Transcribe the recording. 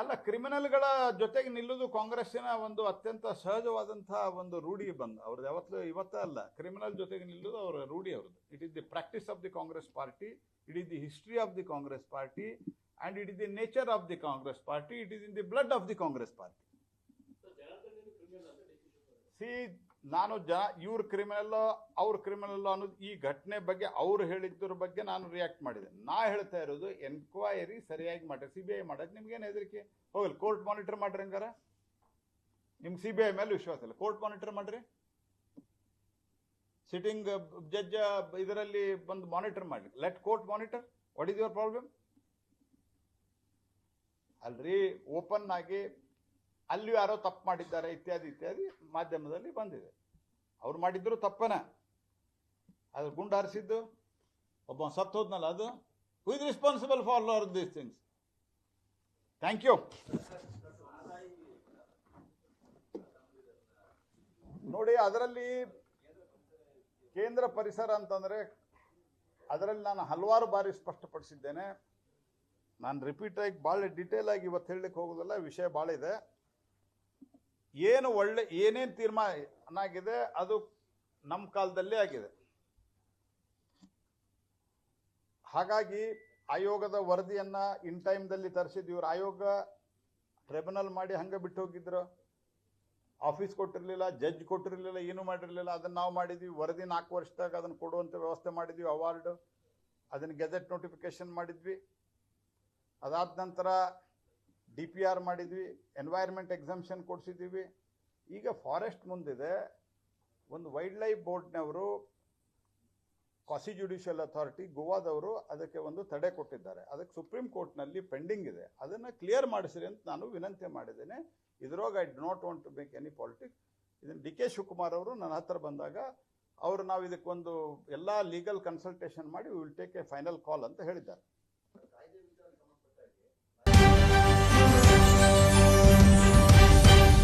ಅಲ್ಲ ಕ್ರಿಮಿನಲ್ಗಳ ಜೊತೆಗೆ ನಿಲ್ಲುವುದು ಕಾಂಗ್ರೆಸ್ಸಿನ ಒಂದು ಅತ್ಯಂತ ಸಹಜವಾದಂತಹ ಒಂದು ರೂಢಿ ಬಂದ ಅವ್ರದ್ದು ಯಾವತ್ತೂ ಇವತ್ತೇ ಅಲ್ಲ. ಕ್ರಿಮಿನಲ್ ಜೊತೆಗೆ ನಿಲ್ಲುವುದು ಅವರ ರೂಢಿ ಅವ್ರದ್ದು. It is the practice of the Congress party it is the history of the Congress party and it is the nature of the Congress party it is in the blood of the Congress party C ನಾನು ಜ, ಇವ್ರ criminal ಅವ್ರ criminal ಅನ್ನೋದು ಈ ಘಟನೆ ಬಗ್ಗೆ ಅವ್ರು ಹೇಳಿದ್ರ ಬಗ್ಗೆ ನಾನು ರಿಯಾಕ್ಟ್ ಮಾಡಿದೆ. ನಾ ಹೇಳ್ತಾ ಇರೋದು ಎನ್ಕ್ವೈರಿ ಸರಿಯಾಗಿ ಮಾಡ್ರಿ ಸಿ ಬಿ ಐ ಮಾಡೋದು ನಿಮ್ಗೇನು ಹೆದರಿಕೆ? ಹೋಗಲಿ ಕೋರ್ಟ್ ಮಾನಿಟರ್ ಮಾಡ್ರಿ ಹಂಗಾರ. ನಿಮ್ಗೆ ಸಿ ಬಿ ಐ ಮೇಲೆ ವಿಶ್ವಾಸ ಇಲ್ಲ. ಕೋರ್ಟ್ ಮಾನಿಟರ್ ಮಾಡ್ರಿ. ಸಿಟ್ಟಿಂಗ್ ಜಡ್ಜ್ ಇದರಲ್ಲಿ ಬಂದು ಮಾನಿಟರ್ ಮಾಡ್ಲಿ. Let court monitor what is your problem ಅಲ್ರಿ ಓಪನ್ ಆಗಿ ಅಲ್ಲಿ ಯಾರೋ ತಪ್ಪು ಮಾಡಿದ್ದಾರೆ ಇತ್ಯಾದಿ ಇತ್ಯಾದಿ ಮಾಧ್ಯಮದಲ್ಲಿ ಬಂದಿದೆ. ಅವ್ರು ಮಾಡಿದ್ರು ತಪ್ಪನ. ಅದು ಗುಂಡು ಹಾರಿಸಿದ್ದು, ಒಬ್ಬ ಸತ್ತು ಹೋದ್ನಲ್ಲ ಅದು? Who is responsible for all these things thank you ನೋಡಿ, ಅದರಲ್ಲಿ ಕೇಂದ್ರ ಪರಿಸರ ಅಂತಂದ್ರೆ ಅದರಲ್ಲಿ ನಾನು ಹಲವಾರು ಬಾರಿ ಸ್ಪಷ್ಟಪಡಿಸಿದ್ದೇನೆ. ನಾನು ರಿಪೀಟ್ ಆಗಿ ಭಾಳ ಡಿಟೇಲ್ ಆಗಿ ಇವತ್ತು ಹೇಳಲಿಕ್ಕೆ ಹೋಗೋದಲ್ಲ, ವಿಷಯ ಭಾಳ ಇದೆ ಏನು ಒಳ್ಳೆ, ಏನೇನು ತೀರ್ಮಾನ ಆಗಿದೆ ಅದು ನಮ್ಮ ಕಾಲದಲ್ಲೇ ಆಗಿದೆ. ಹಾಗಾಗಿ ಆಯೋಗದ ವರದಿಯನ್ನ ಇನ್ ಟೈಮ್ದಲ್ಲಿ ತರಿಸಿದ್ವಿ ಇವ್ರು ಆಯೋಗ ಟ್ರಿಬ್ಯುನಲ್ ಮಾಡಿ ಹಂಗೆ ಬಿಟ್ಟು ಹೋಗಿದ್ರು. ಆಫೀಸ್ ಕೊಟ್ಟಿರಲಿಲ್ಲ, ಜಡ್ಜ್ ಕೊಟ್ಟಿರಲಿಲ್ಲ, ಏನೂ ಮಾಡಿರಲಿಲ್ಲ. ಅದನ್ನು ನಾವು ಮಾಡಿದ್ವಿ. ವರದಿ ನಾಲ್ಕು ವರ್ಷದಾಗ ಅದನ್ನು ಕೊಡುವಂಥ ವ್ಯವಸ್ಥೆ ಮಾಡಿದ್ವಿ, ಅವಾರ್ಡ್. ಅದನ್ನು ಗೆಜೆಟ್ ನೋಟಿಫಿಕೇಶನ್ ಮಾಡಿದ್ವಿ. ಅದಾದ ನಂತರ ಡಿ ಪಿ ಆರ್ ಮಾಡಿದ್ವಿ ಎನ್ವೈರ್ಮೆಂಟ್ ಎಕ್ಸಾಮ್ಷನ್ ಕೊಡಿಸಿದ್ದೀವಿ ಈಗ ಫಾರೆಸ್ಟ್ ಮುಂದಿದೆ. ಒಂದು ವೈಲ್ಡ್ ಲೈಫ್ ಬೋರ್ಡ್ನವರು ಕಾಸಿ ಜುಡಿಷಿಯಲ್ ಅಥಾರಿಟಿ ಗೋವಾದವರು ಅದಕ್ಕೆ ಒಂದು ತಡೆ ಕೊಟ್ಟಿದ್ದಾರೆ. ಅದಕ್ಕೆ ಸುಪ್ರೀಂ ಕೋರ್ಟ್ನಲ್ಲಿ ಪೆಂಡಿಂಗ್ ಇದೆ. ಅದನ್ನು ಕ್ಲಿಯರ್ ಮಾಡಿಸಿರಿ ಅಂತ ನಾನು ವಿನಂತಿ ಮಾಡಿದ್ದೇನೆ. ಇದ್ರೊಳಗೆ I do not want to make any politics ಇದನ್ನು ಡಿ ಕೆ ಶಿವಕುಮಾರ್ ಅವರು ನನ್ನ ಹತ್ರ ಬಂದಾಗ, ಅವರು ನಾವು ಇದಕ್ಕೊಂದು ಎಲ್ಲ ಲೀಗಲ್ ಕನ್ಸಲ್ಟೇಷನ್ ಮಾಡಿ will take a final call ಅಂತ ಹೇಳಿದ್ದಾರೆ.